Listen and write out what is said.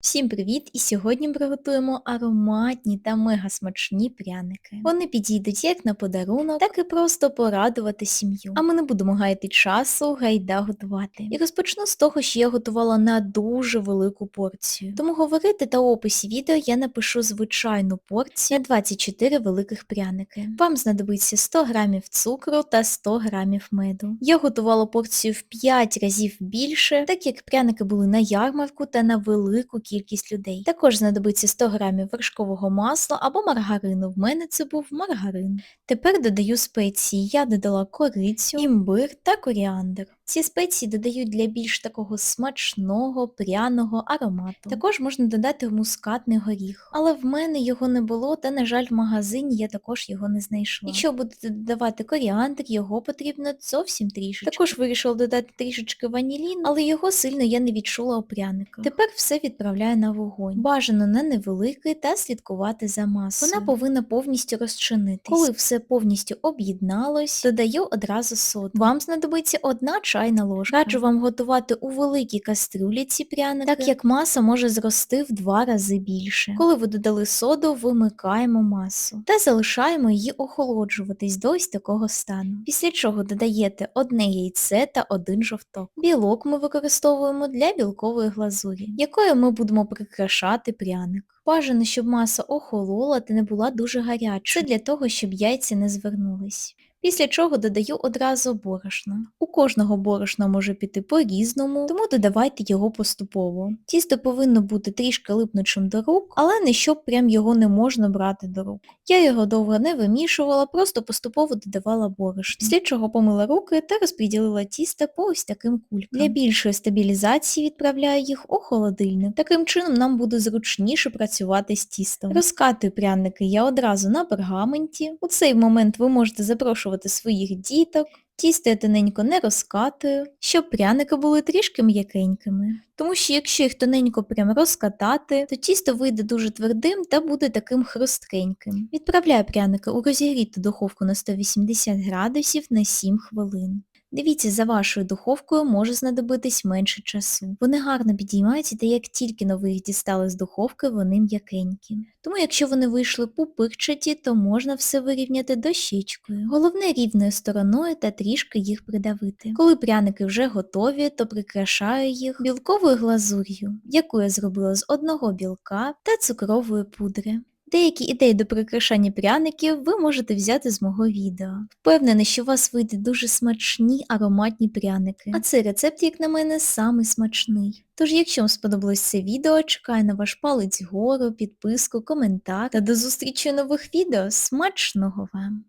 Всім привіт! І сьогодні приготуємо ароматні та мега смачні пряники. Вони підійдуть як на подарунок, так і просто порадувати сім'ю. А ми не будемо гаяти часу, гайда готувати. І розпочну з того, що я готувала на дуже велику порцію. Тому говорити та описі відео я напишу звичайну порцію на 24 великих пряники. Вам знадобиться 100 грамів цукру та 100 грамів меду. Я готувала порцію в 5 разів більше, так як пряники були на ярмарку та на велику кількість людей. Також знадобиться 100 грамів вершкового масла або маргарину. В мене це був маргарин. Тепер додаю спеції. Я додала корицю, імбир та коріандр. Ці спеції додають для більш такого смачного, пряного аромату. Також можна додати мускатний горіх. Але в мене його не було, та, на жаль, в магазині я також його не знайшла. Якщо будете додавати коріандр, його потрібно зовсім трішечки. Також вирішила додати трішечки ваніліну, але його сильно я не відчула у пряниках. Тепер все відправляю на вогонь. Бажано на невеликий та слідкувати за масою. Вона повинна повністю розчинитись. Коли все повністю об'єдналось, додаю одразу соду. Вам знадобиться одна чайна ложка. Раджу вам готувати у великій кастрюлі ці пряники, так як маса може зрости в два рази більше. Коли ви додали соду, вимикаємо масу та залишаємо її охолоджуватись до ось такого стану. Після чого додаєте одне яйце та один жовток. Білок ми використовуємо для білкової глазурі, якою ми будемо прикрашати пряник. Бажано, щоб маса охолола та не була дуже гарячою. Це для того, щоб яйця не звернулись. Після чого додаю одразу борошно. У кожного борошна може піти по-різному, тому додавайте його поступово. Тісто повинно бути трішки липнучим до рук, але не щоб прям його не можна брати до рук. Я його довго не вимішувала, просто поступово додавала борошно. Після чого помила руки та розподілила тісто по ось таким кулькам. Для більшої стабілізації відправляю їх у холодильник. Таким чином нам буде зручніше працювати з тістом. Розкатую пряники я одразу на пергаменті. У цей момент ви можете запрошувати своїх діток, тісто я тоненько не розкатую, щоб пряники були трішки м'якенькими. Тому що якщо їх тоненько прям розкатати, то тісто вийде дуже твердим та буде таким хрусткеньким. Відправляю пряники у розігріту духовку на 180 градусів на 7 хвилин. Дивіться, за вашою духовкою може знадобитись менше часу. Вони гарно підіймаються, та як тільки нових дістали з духовки, вони м'якенькі. Тому якщо вони вийшли пупирчаті, то можна все вирівняти дощечкою. Головне рівною стороною та трішки їх придавити. Коли пряники вже готові, то прикрашаю їх білковою глазур'ю, яку я зробила з одного білка та цукрової пудри. Деякі ідеї до прикрашання пряників ви можете взяти з мого відео. Впевнена, що у вас вийде дуже смачні ароматні пряники. А цей рецепт, як на мене, самий смачний. Тож, якщо вам сподобалось це відео, чекаю на ваш палець вгору, підписку, коментар та до зустрічі у нових відео. Смачного вам!